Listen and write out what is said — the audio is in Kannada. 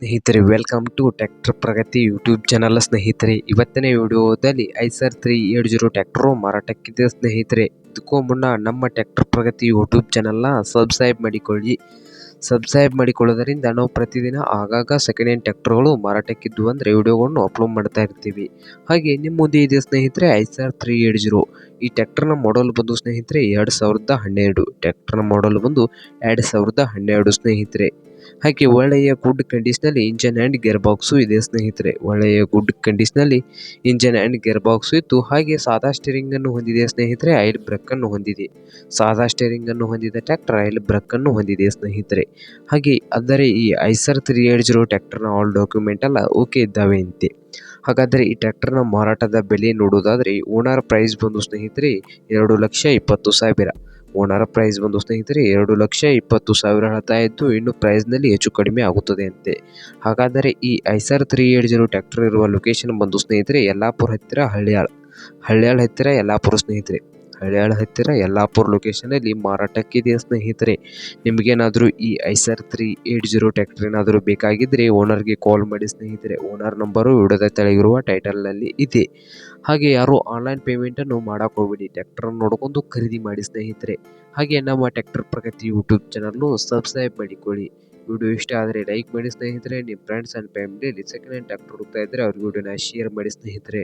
ಸ್ನೇಹಿತರೆ welcome to tractor Pragati YouTube channel ಸ್ನೇಹಿತರೆ. ಇವತ್ತಿನ ವಿಡಿಯೋದಲ್ಲಿ Eicher three eight zero tractor ಮಾರಾಟಕ್ಕಿದೆ ಸ್ನೇಹಿತರೆ. ಇದಕ್ಕೂ ಮುನ್ನ ನಮ್ಮ ಟ್ರ್ಯಾಕ್ಟರ್ ಪ್ರಗತಿ ಯೂಟ್ಯೂಬ್ ಚಾನಲ್ನ ಸಬ್ಸ್ಕ್ರೈಬ್ ಮಾಡಿಕೊಳ್ಳಿ. ಸಬ್ಸ್ಕ್ರೈಬ್ ಮಾಡಿಕೊಳ್ಳೋದರಿಂದ ನಾವು ಪ್ರತಿದಿನ ಆಗಾಗ ಸೆಕೆಂಡ್ ಹ್ಯಾಂಡ್ ಟ್ರ್ಯಾಕ್ಟರ್ಗಳು ಮಾರಾಟಕ್ಕಿದ್ದು ಅಂದರೆ ವಿಡಿಯೋಗಳನ್ನು ಅಪ್ಲೋಡ್ ಮಾಡ್ತಾ ಇರ್ತೀವಿ. ಹಾಗೆ ನಿಮ್ಮ ಮುಂದೆ ಇದೆ ಸ್ನೇಹಿತರೆ, ಐಸರ್ ತ್ರೀ ಏಟ್ ಜೀರೋ. ಈ ಟ್ರ್ಯಾಕ್ಟರ್ನ ಮಾಡಲ್ ಬಂದು ಸ್ನೇಹಿತರೆ, ಎರಡು ಸಾವಿರದ ಹನ್ನೆರಡು. ಟ್ರ್ಯಾಕ್ಟರ್ನ ಮಾಡಲ್ ಬಂದು ಎರಡು ಸಾವಿರದ ಹನ್ನೆರಡು ಸ್ನೇಹಿತರೆ. ಹಾಗೆ ಒಳ್ಳೆಯ ಗುಡ್ ಕಂಡೀಷನಲ್ಲಿ ಇಂಜನ್ ಆ್ಯಂಡ್ ಗೇರ್ ಬಾಕ್ಸು ಇದೆ, ಸ್ನೇಹಿತರೆ. ಒಳ್ಳೆಯ ಗುಡ್ ಕಂಡೀಷನಲ್ಲಿ ಇಂಜನ್ ಆ್ಯಂಡ್ ಗೇರ್ ಬಾಕ್ಸು ಇತ್ತು. ಹಾಗೆ ಸಾದಾ ಸ್ಟೇರಿಂಗನ್ನು ಹೊಂದಿದೆ, ಸ್ನೇಹಿತರೆ ಆಯಿಲ್ ಬ್ರೇಕನ್ನು ಹೊಂದಿದೆ. ಸಾದಾ ಸ್ಟೇರಿಂಗನ್ನು ಹೊಂದಿದ ಟ್ರ್ಯಾಕ್ಟರ್ ಆಯಿಲ್ ಬ್ರೇಕನ್ನು ಹೊಂದಿದೆ, ಸ್ನೇಹಿತರೆ. ಹಾಗೆ ಅಂದರೆ ಈ ಐಸರ್ ತ್ರೀ ಏಟ್ ಜೀರೋ ಟ್ಯಾಕ್ಟರ್ನ ಆಲ್ ಡಾಕ್ಯುಮೆಂಟ್ ಎಲ್ಲ ಓಕೆ ಇದ್ದಾವೆ ಅಂತೆ. ಹಾಗಾದರೆ ಈ ಟ್ರ್ಯಾಕ್ಟರ್ನ ಮಾರಾಟದ ಬೆಲೆ ನೋಡೋದಾದರೆ ಓನರ್ ಪ್ರೈಸ್ ಬಂದು, ಸ್ನೇಹಿತರೆ, ಎರಡು ಲಕ್ಷ ಇಪ್ಪತ್ತು ಸಾವಿರ. ಓನರ್ ಪ್ರೈಸ್ ಬಂದು ಸ್ನೇಹಿತರೆ ಎರಡು ಲಕ್ಷ ಇಪ್ಪತ್ತು ಸಾವಿರ ಹೇಳ್ತಾ ಇದ್ದು, ಇನ್ನು ಪ್ರೈಸ್ನಲ್ಲಿ ಹೆಚ್ಚು ಕಡಿಮೆ ಆಗುತ್ತದೆ ಅಂತೆ. ಹಾಗಾದರೆ ಈ Eicher three eight zero tractor ಇರುವ ಲೊಕೇಶನ್ ಬಂದು ಸ್ನೇಹಿತರೆ, ಯಲ್ಲಾಪುರ ಹತ್ತಿರ ಹಳ್ಳಿಯಾಳ್ ಹಳ್ಳಿಯಾಳ್ ಹತ್ತಿರ ಯಲ್ಲಾಪುರ ಸ್ನೇಹಿತರೆ. ಹಳ್ಳಿಯಾಳ್ ಹತ್ತಿರ ಯಲ್ಲಾಪುರ ಲೊಕೇಶನಲ್ಲಿ ಮಾರಾಟಕ್ಕಿದೆ ಸ್ನೇಹಿತರೆ. ನಿಮಗೇನಾದರೂ ಈ ಐಸರ್ ತ್ರೀ ಏಟ್ ಜೀರೋ ಏನಾದರೂ ಬೇಕಾಗಿದ್ದರೆ ಓನರ್ಗೆ ಕಾಲ್ ಮಾಡಿ ಸ್ನೇಹಿತರೆ. ಓನರ್ ನಂಬರು ವಿಡಿಯೋದ ತೆಳಗಿರುವ ಟೈಟಲ್ನಲ್ಲಿ ಇದೆ. ಹಾಗೆ ಯಾರು ಆನ್ಲೈನ್ ಪೇಮೆಂಟನ್ನು ಮಾಡೋಕೆ ಹೋಗ್ಬಿಡಿ. ಟ್ರ್ಯಾಕ್ಟರ್ ನೋಡ್ಕೊಂಡು ಖರೀದಿ ಮಾಡಿ ಸ್ನೇಹಿತರೆ. ಹಾಗೆ ನಮ್ಮ ಟ್ಯಾಕ್ಟರ್ ಪ್ರಗತಿ ಯೂಟ್ಯೂಬ್ ಚಾನಲ್ನು ಸಬ್ಸ್ಕ್ರೈಬ್ ಮಾಡಿಕೊಳ್ಳಿ. ವಿಡಿಯೋ ಇಷ್ಟ ಆದರೆ ಲೈಕ್ ಮಾಡಿ ಸ್ನೇಹಿತರೆ. ನಿಮ್ಮ ಫ್ರೆಂಡ್ಸ್ ಆ್ಯಂಡ್ ಫ್ಯಾಮಿಲಿಯಲ್ಲಿ ಸೆಕೆಂಡ್ ಹ್ಯಾಂಡ್ ಟ್ರ್ಯಾಕ್ಟರ್ ಹುಡುಕ್ತಾ ಇದ್ದರೆ ಅವ್ರಿಗೆ ವಿಡಿಯೋನ ಶೇರ್ ಮಾಡಿ ಸ್ನೇಹಿತರೆ.